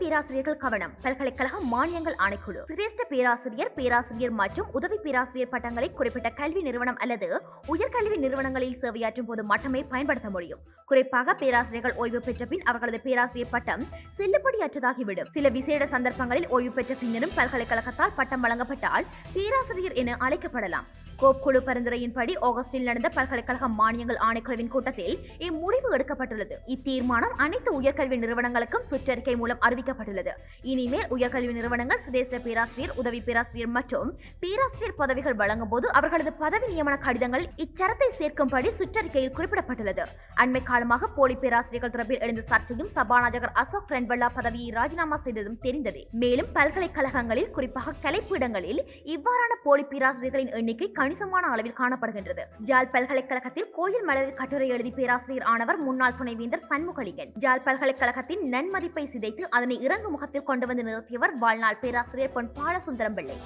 பேராசிரியர்கள் கவனம். பல்கலைக்கழக மானியங்கள் ஆணைக்குழு. சிரேஷ்ட பேராசிரியர் பேராசிரியர் மற்றும் உதவி பேராசிரியர் பட்டங்களை குறிப்பிட்ட கல்வி நிறுவனம் அல்லது உயர்கல்வி நிறுவனங்களில் சேவையாற்றும் போது மட்டுமே பயன்படுத்த முடியும். குறிப்பாக பேராசிரியர்கள் ஓய்வு பெற்ற பின் அவர்களது பேராசிரியர் பட்டம் செல்லுபடியற்றதாகிவிடும் சில விசேட சந்தர்ப்பங்களில் ஓய்வு பெற்ற பின்னரும் பல்கலைக்கழகத்தால் பட்டம் வழங்கப்பட்டால் பேராசிரியர் என அழைக்கப்படலாம். கோப் குழு பரிந்துரையின்படி ஆகஸ்டில் நடந்த பல்கலைக்கழக மானியங்கள் ஆணைக்குழுவின் கூட்டத்தில் இம்முடிவு எடுக்கப்பட்டுள்ளது. இத்தீர்மானம் அனைத்து உயர்கல்வி நிறுவனங்களுக்கும் சுற்றறிக்கை மூலம் அறிவிக்கப்பட்டுள்ளது. இனிமேல் உயர்கல்வி நிறுவனங்கள் சிரேஷ்ட பேராசிரியர் உதவி பேராசிரியர் மற்றும் பேராசிரியர் பதவிகள் வழங்கும் போது அவர்களது பதவி நியமன கடிதங்கள் இச்சரத்தை சேர்க்கும்படி சுற்றறிக்கையில் குறிப்பிடப்பட்டுள்ளது. அண்மை காலமாக போலி பேராசிரியர்கள் தொடர்பில் எழுந்த சர்ச்சையும் சபாநாயகர் அசோக் ரென்வல்லா பதவியை ராஜினாமா செய்ததும் தெரிந்ததே. மேலும் பல்கலைக்கழகங்களில் குறிப்பாக கலைப்பீடங்களில் இவ்வாறான போலி பேராசிரியர்களின் எண்ணிக்கை கணிசமான அளவில் காணப்படுகின்றது. ஜாழ் பல்கலைக்கழகத்தில் கோயில் மலரில் கட்டுரை எழுதி பேராசிரியர் ஆனவர் முன்னாள் துணைவேந்தர் சண்முகலிங்கன். ஜாழ் பல்கலைக்கழகத்தின் நன்மதிப்பை சிதைத்து அதனை இறங்கு முகத்தில் கொண்டு வந்து நிறுத்தியவர் வாழ்நாள் பேராசிரியர் பொன் பாலசுந்தரம் பிள்ளை